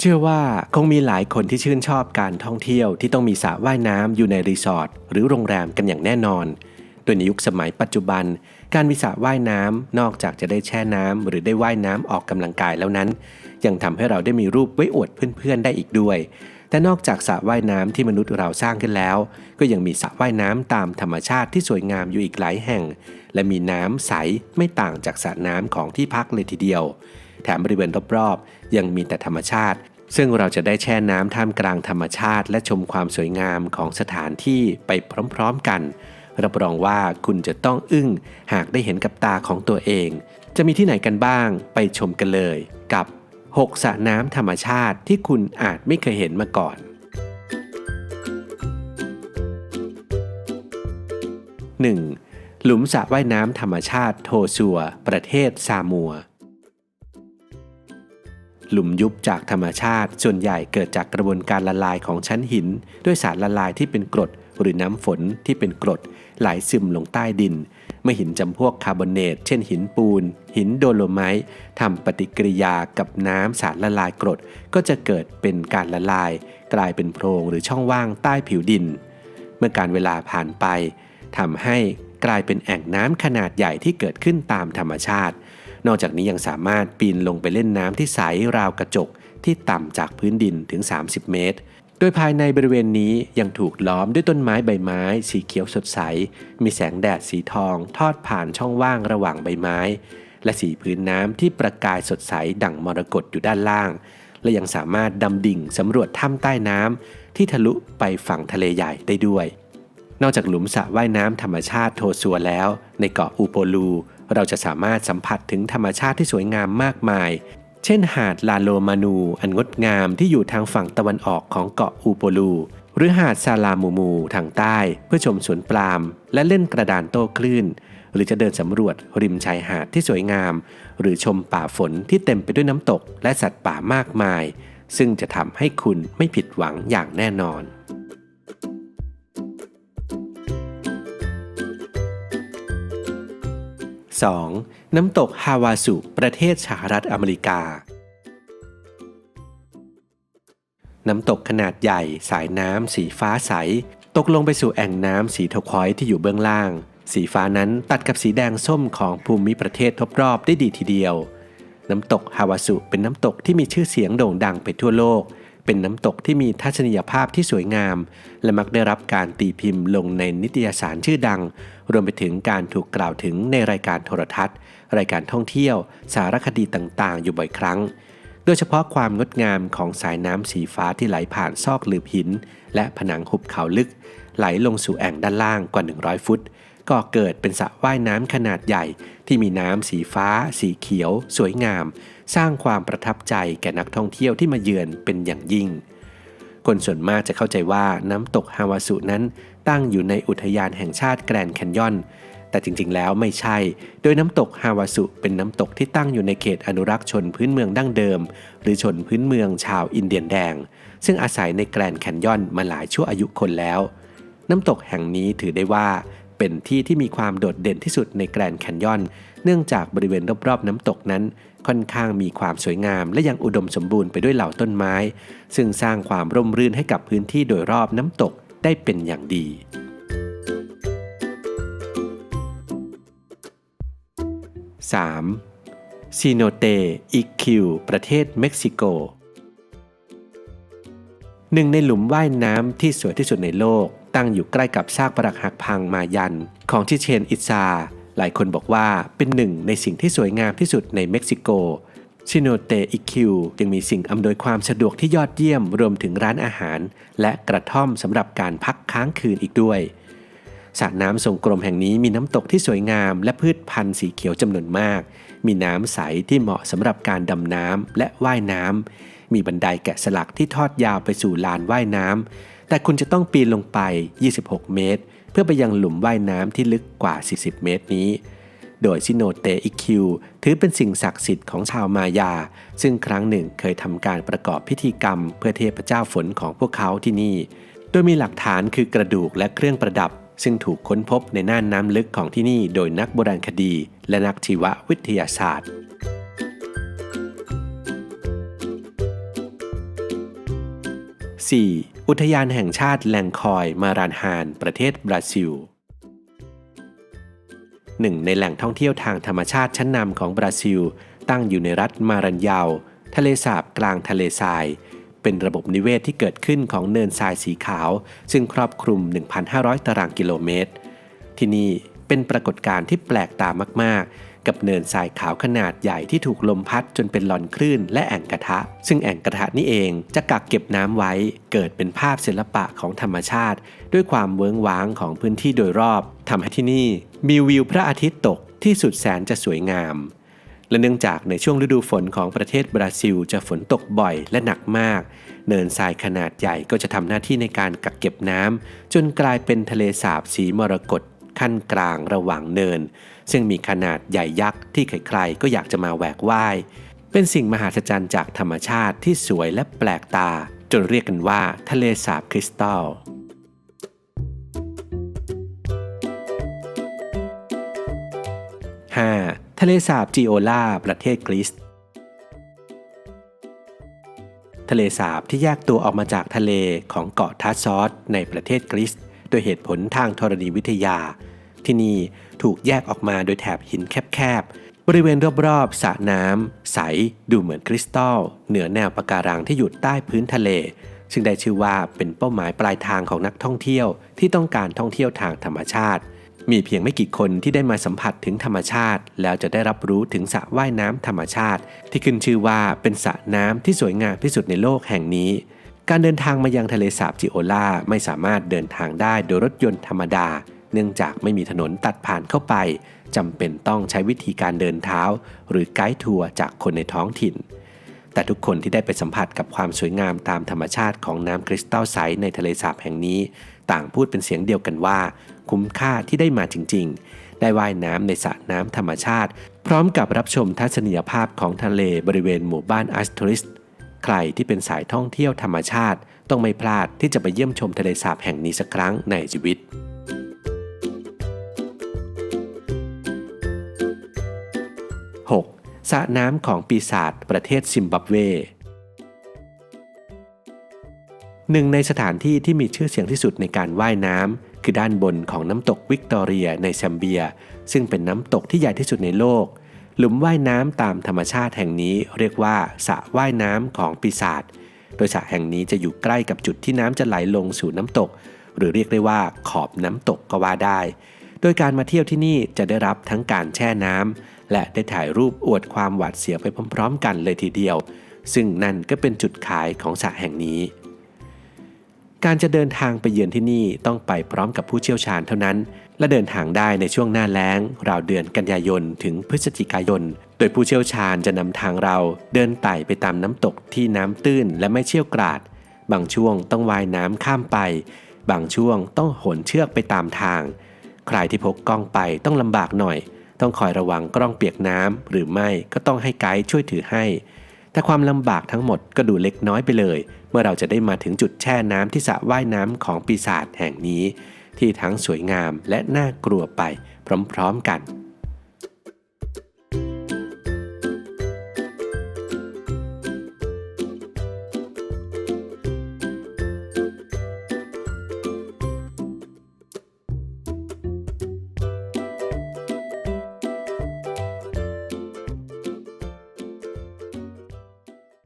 เชื่อว่าคงมีหลายคนที่ชื่นชอบการท่องเที่ยวที่ต้องมีสระว่ายน้ำอยู่ในรีสอร์ทหรือโรงแรมกันอย่างแน่นอน โดยในยุคสมัยปัจจุบัน การมีสระว่ายน้ำนอกจากจะได้แช่น้ำหรือได้ว่ายน้ำออกกำลังกายแล้วนั้น ยังทำให้เราได้มีรูปไว้อวดเพื่อนๆได้อีกด้วย แต่นอกจากสระว่ายน้ำที่มนุษย์เราสร้างขึ้นแล้ว ก็ยังมีสระว่ายน้ำตามธรรมชาติที่สวยงามอยู่อีกหลายแห่ง และมีน้ำใสไม่ต่างจากสระน้ำของที่พักเลยทีเดียว แถมบริเวณรอบๆ ยังมีแต่ธรรมชาติ ซึ่งเราจะได้แช่น้ำท่ามกลางธรรมชาติ และชมความสวยงามของสถานที่ไปพร้อมๆกัน รับรองว่าคุณจะต้องอึ้งหากได้เห็นกับตาของตัวเอง จะมีที่ไหนกันบ้างไปชมกันเลย กับ 6สระน้ำธรรมชาติที่คุณอาจไม่เคยเห็นมาก่อน 1. หลุมสระว่ายน้ำธรรมชาติโทซัว ประเทศซามัว หลุมยุบจากธรรมชาติ ส่วนใหญ่เกิดจากกระบวนการละลายของชั้นหิน ด้วยสารละลายที่เป็นกรด หรือน้ำฝนที่เป็นกรด ไหลซึมลงใต้ดิน เมื่อหินจำพวกคาร์บอเนต เช่นหินปูน หินโดโลไมต์ทำปฏิกิริยากับน้ำสารละลายกรด ก็จะเกิดเป็นการละลาย กลายเป็นโพรงหรือช่องว่างใต้ผิวดิน เมื่อการเวลาผ่านไปทำให้กลายเป็นแอ่งน้ำขนาดใหญ่ที่เกิดขึ้นตามธรรมชาติ นอกจากนี้ยังสามารถปีนลงไปเล่นน้ำที่ใสราวกระจกที่ต่ำจากพื้นดินถึง 30 เมตร โดยภายในบริเวณนี้ยังถูกล้อมด้วยต้นไม้ใบไม้ สีเขียวสดใส มีแสงแดดสีทอง ทอดผ่านช่องว่างระหว่างใบไม้ และสีพื้นน้ำที่ประกายสดใสดั่งมรกตอยู่ด้านล่าง และยังสามารถดำดิ่งสำรวจถ้ำใต้น้ำที่ทะลุไปฝั่งทะเลใหญ่ได้ด้วย นอกจากหลุมสระว่ายน้ำธรรมชาติโทซัวแล้ว ในเกาะอูโปลู เราจะสามารถสัมผัสถึงธรรมชาติที่สวยงามมากมาย เช่นหาดลาโลมานู อันงดงามที่อยู่ทางฝั่งตะวันออกของเกาะอูโปลู หรือหาดซาลามูมูทางใต้ เพื่อชมสวนปลาล์มและเล่นกระดานโต้คลื่น หรือจะเดินสำรวจริมชายหาดที่สวยงาม หรือชมป่าฝนที่เต็มไปด้วยน้ำตกและสัตว์ป่ามากมาย ซึ่งจะทำให้คุณไม่ผิดหวังอย่างแน่นอน 2. น้ำตกฮาวาสุ ประเทศสหรัฐอเมริกา น้ำตกขนาดใหญ่ สายน้ำสีฟ้าใส ตกลงไปสู่แอ่งน้ำสีทควอยที่อยู่เบื้องล่าง สีฟ้านั้นตัดกับสีแดงส้มของภูมิประเทศทบรอบได้ดีทีเดียว น้ำตกฮาวาสุเป็นน้ำตกที่มีชื่อเสียงโด่งดังไปทั่วโลก เป็นน้ำตกที่มีทัศนียภาพที่สวยงาม และมักได้รับการตีพิมพ์ลงในนิตยสารชื่อดัง รวมไปถึงการถูกกล่าวถึงในรายการโทรทัศน์ รายการท่องเที่ยว สารคดีต่างๆ อยู่บ่อยครั้ง โดยเฉพาะความงดงามของสายน้ำสีฟ้าที่ไหลผ่านซอกหลืบหิน และผนังหุบเขาลึก ไหลลงสู่แอ่งด้านล่างกว่า 100 ฟุต ก็เกิดเป็นสระว่ายน้ำขนาดใหญ่ ที่มีน้ำสีฟ้า สีเขียว สวยงาม สร้างความประทับใจแก่นักท่องเที่ยวที่มาเยือนเป็นอย่างยิ่ง คนส่วนมากจะเข้าใจว่าน้ำตกฮาวาสุนั้นตั้งอยู่ในอุทยานแห่งชาติแกรนด์แคนยอน แต่จริงๆ แล้วไม่ใช่ โดยน้ำตกฮาวาสุเป็นน้ำตกที่ตั้งอยู่ในเขตอนุรักษ์ชนพื้นเมืองดั้งเดิม หรือชนพื้นเมืองชาวอินเดียนแดง ซึ่งอาศัยในแกรนด์แคนยอนมาหลายชั่วอายุคนแล้วน้ำตกแห่งนี้ถือได้ว่า เป็นที่ที่มีความโดดเด่นที่สุดในแกรนด์แคนยอน เนื่องจากบริเวณรอบๆน้ำตกนั้น ค่อนข้างมีความสวยงาม และยังอุดมสมบูรณ์ไปด้วยเหล่าต้นไม้ ซึ่งสร้างความร่มรื่นให้กับพื้นที่โดยรอบน้ำตกได้เป็นอย่างดี 3. ซีโนเตอิคิวประเทศเม็กซิโกหนึ่งในหลุมว่ายน้ำที่สวยที่สุดในโลก ตั้งอยู่ใกล้กับซากปรักหักพังมายัน ของชิเชนอิซา หลายคนบอกว่าเป็นหนึ่งในสิ่งที่สวยงามที่สุดในเม็กซิโกชิโนเตอิคิวยังมีสิ่งอำนวยความสะดวกที่ยอดเยี่ยมรวมถึงร้านอาหาร และกระท่อมสำหรับการพักค้างคืนอีกด้วยสระน้ำทรงกลมแห่งนี้มีน้ำตกที่สวยงามและพืชพันธุ์สีเขียวจำนวนมาก มีน้ำใสที่เหมาะสำหรับการดำน้ำและว่ายน้ำ มีบันไดแกะสลักที่ทอดยาวไปสู่ลานว่ายน้ำ แต่คุณจะต้องปีนลงไป 26 เมตร เพื่อไปยังหลุมว่ายน้ำที่ลึกกว่า 40 เมตรนี้ โดยซิโนเตอิคิวถือเป็นสิ่งศักดิ์สิทธิ์ของชาวมายา ซึ่งครั้งหนึ่งเคยทำการประกอบพิธีกรรม เพื่อเทพเจ้าฝนของพวกเขาที่นี่ โดยมีหลักฐานคือกระดูกและเครื่องประดับ ซึ่งถูกค้นพบในน่านน้ำลึกของที่นี่ โดยนักโบราณคดี และนักชีววิทยาศาสตร์ 4. อุทยานแห่งชาติแลงคอยมารานฮาน ประเทศบราซิลหนึ่งในแหล่งท่องเที่ยวทางธรรมชาติชั้นนำของบราซิล ตั้งอยู่ในรัฐมารันยาวทะเลสาบกลางทะเลทราย เป็นระบบนิเวศที่เกิดขึ้นของเนินทรายสีขาว ซึ่งครอบคลุม 1,500 ตารางกิโลเมตร ที่นี่เป็นปรากฏการณ์ที่แปลกตามากๆ กับเนินทรายขาวขนาดใหญ่ที่ถูกลมพัดจนเป็นหลอนคลื่นและแอ่งกระทะ ซึ่งแอ่งกระทะนี้เองจะกักเก็บน้ำไว้ เกิดเป็นภาพศิลปะของธรรมชาติ ด้วยความเวิ้งว้างของพื้นที่โดยรอบทำให้ที่นี่มีวิวพระอาทิตย์ตกที่สุดแสนจะสวยงาม และเนื่องจากในช่วงฤดูฝนของประเทศบราซิลจะฝนตกบ่อยและหนักมาก เนินทรายขนาดใหญ่ก็จะทำหน้าที่ในการกักเก็บน้ำจนกลายเป็นทะเลสาบสีมรกต ขั้นกลางระหว่างเนิน ซึ่งมีขนาดใหญ่ยักษ์ที่ใครๆก็อยากจะมาแหวกว่าย เป็นสิ่งมหัศจรรย์จากธรรมชาติที่สวยและแปลกตา จนเรียกกันว่าทะเลสาบคริสตัล 5. ทะเลสาบจิโอลาประเทศกรีซทะเลสาบที่แยกตัวออกมาจากทะเลของเกาะทัสซอสในประเทศกรีซ โดยเหตุผลทางธรณีวิทยา ที่นี่ถูกแยกออกมาโดยแถบหินแคบๆ บริเวณรอบๆสระน้ำใสดูเหมือนคริสตัลเหนือแนวปะการังที่อยู่ใต้พื้นทะเล ซึ่งได้ชื่อว่าเป็นเป้าหมายปลายทางของนักท่องเที่ยวที่ต้องการท่องเที่ยวทางธรรมชาติ มีเพียงไม่กี่คนที่ได้มาสัมผัสถึงธรรมชาติ แล้วจะได้รับรู้ถึงสระว่ายน้ำธรรมชาติ ที่ขึ้นชื่อว่าเป็นสระน้ำที่สวยงามที่สุดในโลกแห่งนี้ การเดินทางมายังทะเลสาบจิโอลาไม่สามารถเดินทางได้โดยรถยนต์ธรรมดา เนื่องจากไม่มีถนนตัดผ่านเข้าไปจำเป็นต้องใช้วิธีการเดินเท้า หรือไกด์ทัวร์จากคนในท้องถิ่น แต่ทุกคนที่ได้ไปสัมผัสกับความสวยงามตามธรรมชาติของน้ำคริสตัลใสในทะเลสาบแห่งนี้ ต่างพูดเป็นเสียงเดียวกันว่า คุ้มค่าที่ได้มาจริง ๆ ได้ว่ายน้ำในสระน้ำธรรมชาติ พร้อมกับรับชมทัศนียภาพของทะเลบริเวณหมู่บ้านอัสทริส ใครที่เป็นสายท่องเที่ยวธรรมชาติ ต้องไม่พลาดที่จะไปเยี่ยมชมทะเลสาบแห่งนี้สักครั้งในชีวิตสระน้ำของปีศาจประเทศซิมบับเว หนึ่งในสถานที่ที่มีชื่อเสียงที่สุดในการว่ายน้ำคือด้านบนของน้ำตกวิกตอเรียในแซมเบีย ซึ่งเป็นน้ำตกที่ใหญ่ที่สุดในโลก หลุมว่ายน้ำตามธรรมชาติแห่งนี้เรียกว่าสระว่ายน้ำของปีศาจ โดยสระแห่งนี้จะอยู่ใกล้กับจุดที่น้ำจะไหลลงสู่น้ำตก หรือเรียกได้ว่าขอบน้ำตกก็ว่าได้ โดยการมาเที่ยวที่นี่จะได้รับทั้งการแช่น้ำและได้ถ่ายรูปอวดความหวาดเสียวไปพร้อม ๆ กันเลยทีเดียว ซึ่งนั่นก็เป็นจุดขายของสระแห่งนี้ การจะเดินทางไปเยือนที่นี่ต้องไปพร้อมกับผู้เชี่ยวชาญเท่านั้น และเดินทางได้ในช่วงหน้าแล้ง ราวเดือนกันยายนถึงพฤศจิกายน โดยผู้เชี่ยวชาญจะนำทางเราเดินไต่ไปตามน้ำตกที่น้ำตื้นและไม่เชี่ยวกราด บางช่วงต้องว่ายน้ำข้ามไป บางช่วงต้องหนเชือกไปตามทาง ใครที่พกกล้องไปต้องลำบากหน่อย ต้องคอยระวังกล้องเปียกน้ำหรือไม่ก็ต้องให้ไกด์ช่วยถือให้ แต่ความลำบากทั้งหมดก็ดูเล็กน้อยไปเลย เมื่อเราจะได้มาถึงจุดแช่น้ำที่สระว่ายน้ำของปีศาจแห่งนี้ ที่ทั้งสวยงามและน่ากลัวไปพร้อมๆกัน